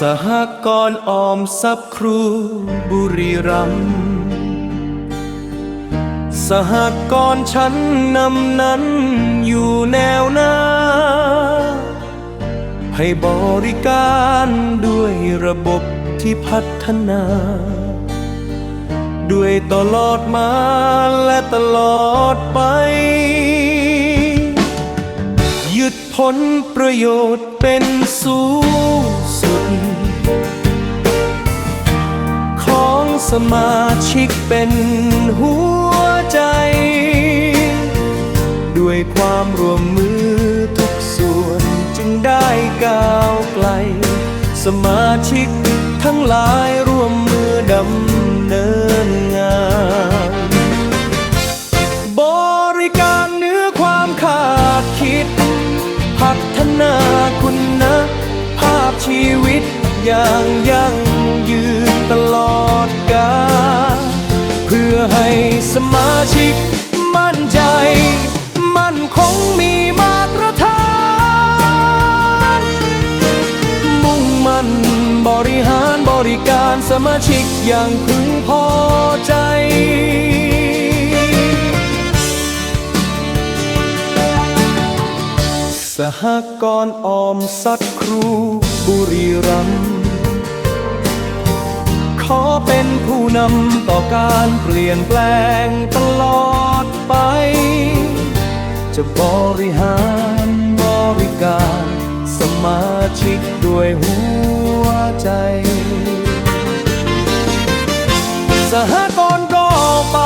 สหกรณ์ออมทรัพย์ครูบุรีรัมย์สหกรณ์ชั้นนำนั้นอยู่แนวหน้า ให้บริการด้วยระบบที่พัฒนา ด้วยตลอดมาและตลอดไป ยึดผลประโยชน์เป็นสูง สุด ของสมาชิกเป็นหัวใจ ด้วยความร่วมมือทุกส่วนจึงได้ก้าวไกล สมาชิกทั้งหลายร่วมมือดำ ชีวิตอย่างยั่งยืนตลอดกาลเพื่อให้สมาชิกมั่นใจ มั่นคงมีมาตรฐาน มุ่งมั่นบริหารบริการสมาชิกอย่างพึงพอใจสหกรณ์ออมทรัพย์ครู บุรีรัมย์ขอเป็นผู้นำต่อการเปลี่ยนแปลงตลอดไป จะบริหารบริการสมาชิกด้วยหัวใจ สหกรณ์ก็ไป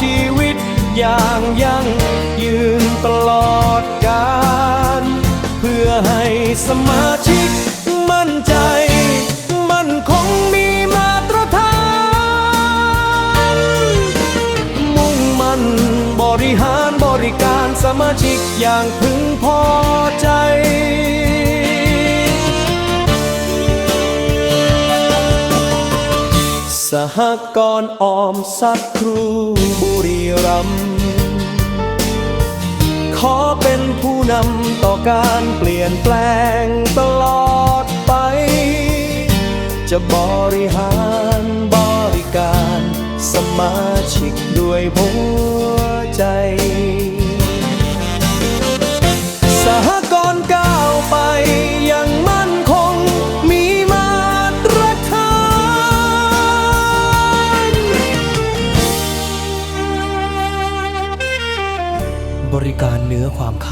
ชีวิตอย่างยั่งยืนตลอดกาลเพื่อให้สมาชิกมั่นใจ มั่นคงมีมาตรฐาน มุ่งมั่นบริหารบริการสมาชิกอย่างพึง หกรณ์ออมทรัพย์ครูบุรีรัมขอเป็นผู้นำต่อการเปลี่ยนแปลงตลอดไป จะบริหารบริการสมาชิกด้วยหัวใจ ความค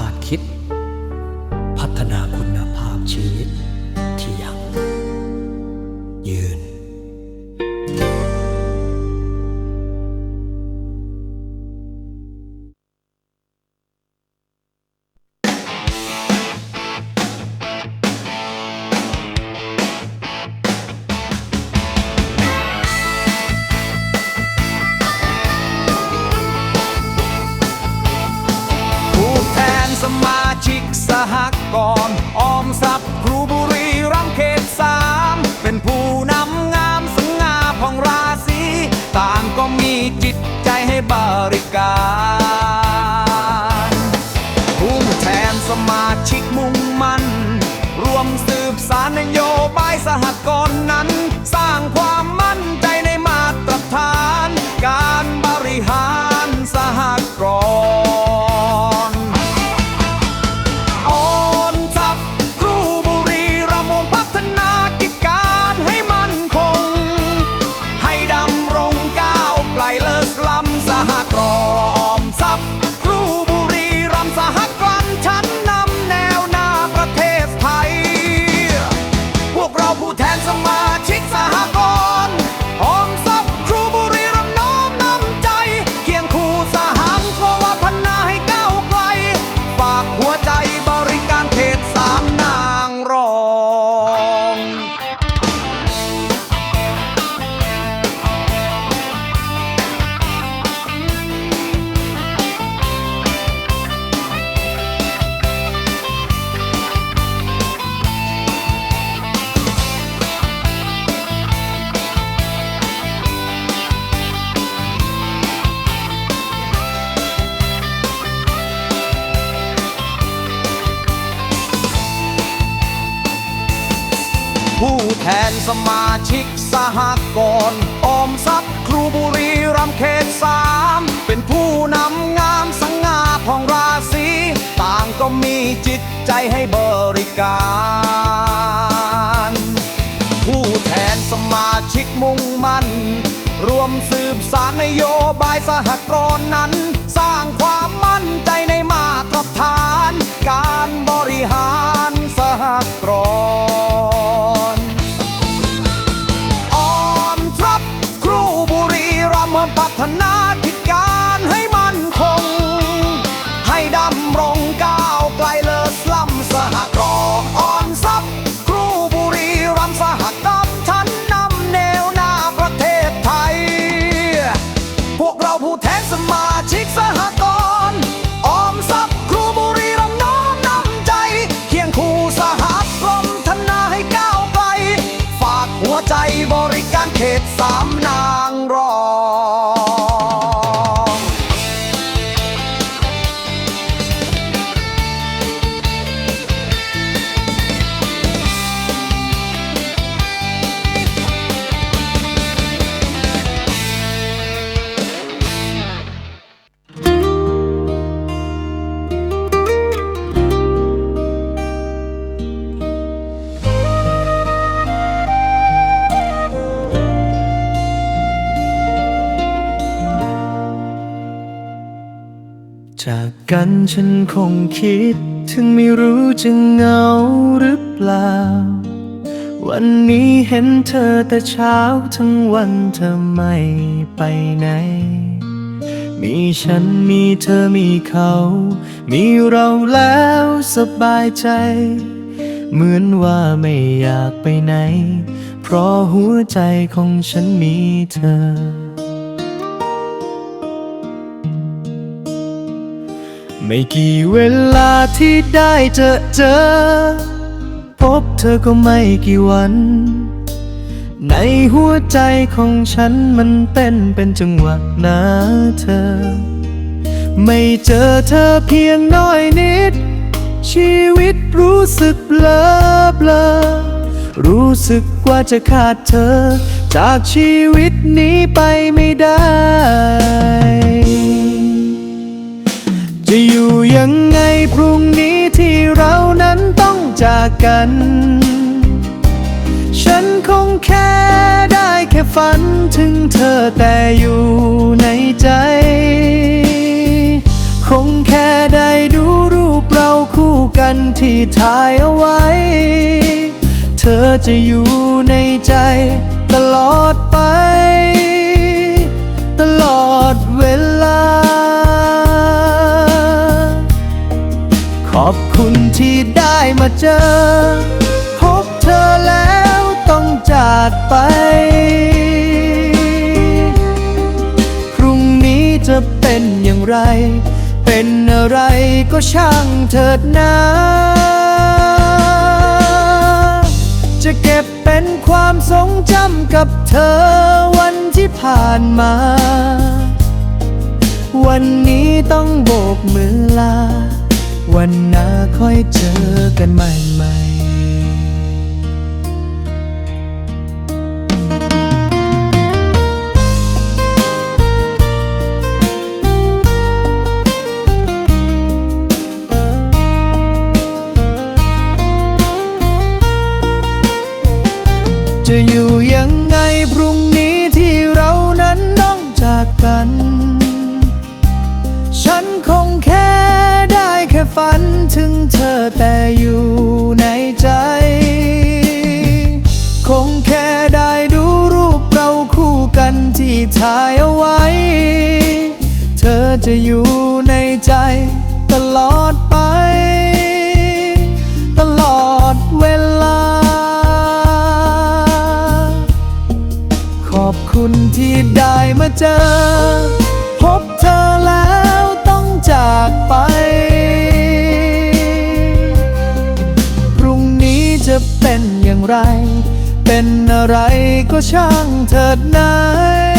บริการ ทนสมาชิกสหกรณ์ออมทรัพย์ครูบุรีรัมเขตสามเป็นผู้นำงามสง่าของราศีต่างก็มีจิตใจให้บริการ ผู้แทนสมาชิกมุ่งมั่นรวมสืบสารนโยบายสหกรณ์นั้น สร้างความมั่นใจในมาตรฐาน การบริหารสหกรณ์ ฒนากิจการให้มั่นคง ให้ดำรงก้าวไกลเลิศล้ำสหกรณ์ออมทรัพย์ครูบุรีรัมสหกรณ์ชั้นนำแนวหน้าประเทศไทย พวกเราผู้แทนสมาชิกสหกรณ์ออมทรัพย์ครูบุรีรัมย์น้อมนำใจ เคียงคู่สหกรมธนาให้ก้าวไกล ฝากหัวใจบริการเขตสามนา กันฉันคงคิด ถึงไม่รู้จะเหงาหรือเปล่า วันนี้เห็นเธอแต่เช้าทั้งวันเธอไม่ไปไหน มีฉันมีเธอมีเขา มีเราแล้วสบายใจ เหมือนว่าไม่อยากไปไหน เพราะหัวใจของฉันมีเธอ ไม่กี่เวลาที่ได้เจอเจอ พบเธอก็ไม่กี่วัน ในหัวใจของฉันมันเต้นเป็นจังหวะนะเธอ ไม่เจอเธอเพียงน้อยนิด ชีวิตรู้สึกเบลอเบลอรู้สึกว่าจะขาดเธอ จากชีวิตนี้ไปไม่ได้ จะอยู่ยังไงพรุ่งนี้ที่เรานั้นต้องจากกัน ฉันคงแค่ได้แค่ฝันถึงเธอแต่อยู่ในใจ คงแค่ได้ดูรูปเราคู่กันที่ถ่ายเอาไว้ เธอจะอยู่ในใจตลอดไป ตลอดเวลา คุณที่ได้มาเจอ พบเธอแล้วต้องจากไป พรุ่งนี้จะเป็นอย่างไร เป็นอะไรก็ช่างเถิดนะ จะเก็บเป็นความทรงจำกับเธอวันที่ผ่านมา วันนี้ต้องโบกมือลา วันหน้าค่อยเจอกันใหม่ใหม่จะอยู่ ถึงเธอแต่อยู่ในใจ คงแค่ได้ดูรูปเราคู่กันที่ถ่ายเอาไว้ เธอจะอยู่ในใจตลอดไป ตลอดเวลา ขอบคุณที่ได้มาเจอ พบเธอแล้วต้องจากไป ไร เป็นอะไรก็ช่างเถิดนาย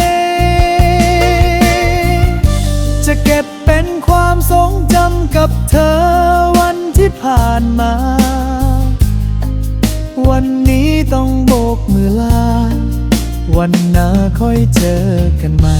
จะเก็บเป็นความทรงจำกับเธอวันที่ผ่านมา วันนี้ต้องโบกมือลา วันหน้าค่อยเจอกันใหม่